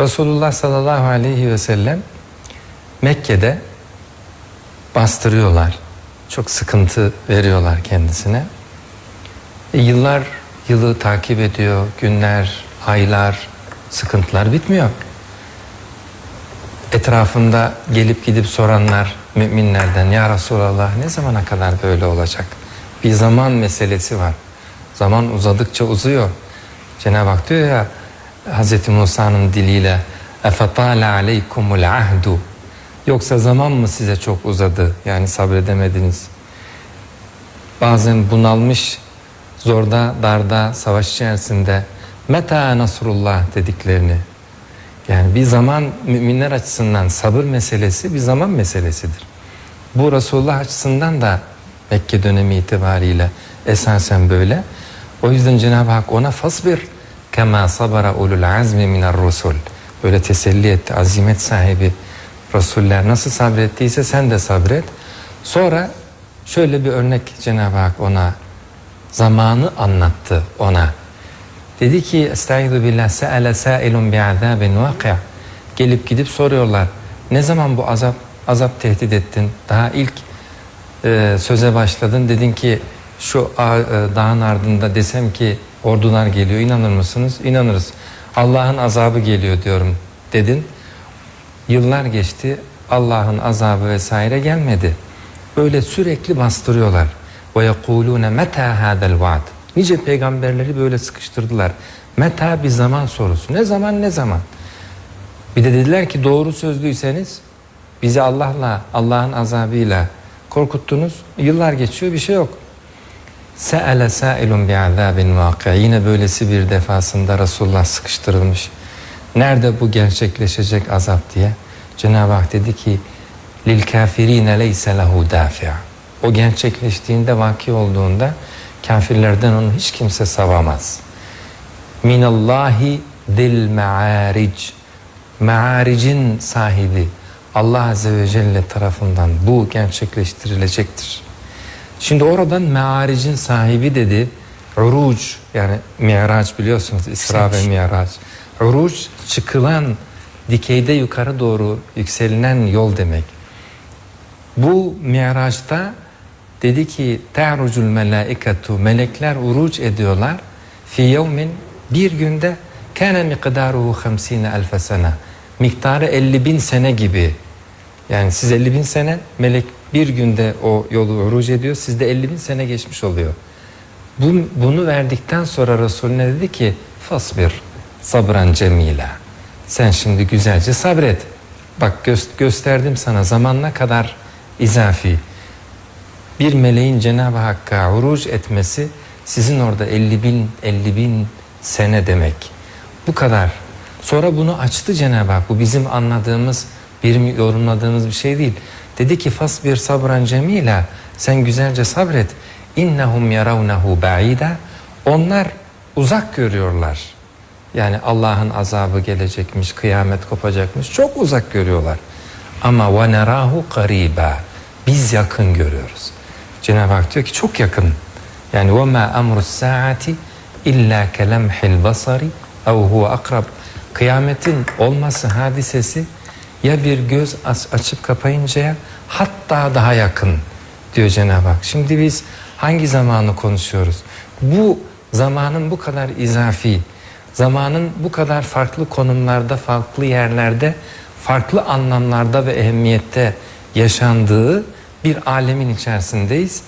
Resulullah sallallahu aleyhi ve sellem Mekke'de bastırıyorlar. Çok sıkıntı veriyorlar kendisine. E, yıllar yılı takip ediyor. Günler, aylar, sıkıntılar bitmiyor. Etrafında gelip gidip soranlar müminlerden ya Resulallah ne zamana kadar böyle olacak? Bir zaman meselesi var. Zaman uzadıkça uzuyor. Cenab-ı Hak diyor ya Hz. Musa'nın diliyle اَفَطَالَ عَلَيْكُمُ الْعَهْدُ Yoksa zaman mı size çok uzadı? Yani sabredemediniz. Bazen bunalmış, zorda, darda, savaş içerisinde meta nasrullah dediklerini yani bir zaman müminler açısından sabır meselesi bir zaman meselesidir. Bu Resulullah açısından da Mekke dönemi itibariyle esasen böyle. O yüzden Cenab-ı Hak ona fasbir kema sabara ulul azmi minar rusul. Böyle teselli etti. Azimet sahibi Resuller nasıl sabrettiyse sen de sabret. Sonra şöyle bir örnek Cenab-ı Hak ona zamanı anlattı ona. Dedi ki Estaizu billah se'ele sa'ilun bi'azabin vaki' Gelip gidip soruyorlar. Ne zaman bu azap azap tehdit ettin? Daha ilk e, söze başladın. Dedin ki şu a- e, dağın ardında desem ki ordular geliyor. inanır mısınız? İnanırız. Allah'ın azabı geliyor diyorum dedin. Yıllar geçti. Allah'ın azabı vesaire gelmedi. Böyle sürekli bastırıyorlar. Ve yekulune meta hadal vaad. Nice peygamberleri böyle sıkıştırdılar. Meta bir zaman sorusu. Ne zaman ne zaman? Bir de dediler ki doğru sözlüyseniz bizi Allah'la, Allah'ın azabıyla korkuttunuz. Yıllar geçiyor bir şey yok. Se'ele sa'ilun bi'azabin vaki. Yine böylesi bir defasında Resulullah sıkıştırılmış. Nerede bu gerçekleşecek azap diye. Cenab-ı Hak dedi ki lil kafirine leyse lehu dafi'. O gerçekleştiğinde vaki olduğunda kafirlerden onu hiç kimse savamaz. Minallahi dil me'aric. Me'aricin sahibi Allah Azze ve Celle tarafından bu gerçekleştirilecektir. Şimdi oradan me'aricin sahibi dedi. Uruc yani mi'raç biliyorsunuz İsra ve mi'raç. Uruc çıkılan dikeyde yukarı doğru yükselilen yol demek. Bu mi'raçta dedi ki ta'rucul melaiketu melekler uruç ediyorlar fi yevmin bir günde kana miqdaruhu 50 elf sene miktarı 50 bin sene gibi yani siz 50 bin sene melek bir günde o yolu uruç ediyor sizde 50 bin sene geçmiş oluyor bu, bunu verdikten sonra Resul ne dedi ki fasbir sabran cemila sen şimdi güzelce sabret bak gö- gösterdim sana zamanla kadar izafi bir meleğin Cenab-ı Hakk'a uruç etmesi sizin orada 50 bin 50 bin sene demek. Bu kadar. Sonra bunu açtı Cenab-ı Hak. Bu bizim anladığımız, bir yorumladığımız bir şey değil. Dedi ki fas bir sabran cemila. Sen güzelce sabret. İnnehum yaravnehu ba'ida. Onlar uzak görüyorlar. Yani Allah'ın azabı gelecekmiş, kıyamet kopacakmış. Çok uzak görüyorlar. Ama ve nerahu qariba. Biz yakın görüyoruz. Cenab-ı Hak diyor ki çok yakın. Yani ve ma amru saati illa kelemhil basari ev huve akrab. Kıyametin olması hadisesi ya bir göz aç- açıp kapayıncaya hatta daha yakın diyor Cenab-ı Hak. Şimdi biz hangi zamanı konuşuyoruz? Bu zamanın bu kadar izafi, zamanın bu kadar farklı konumlarda, farklı yerlerde, farklı anlamlarda ve ehemmiyette yaşandığı bir alemin içerisindeyiz.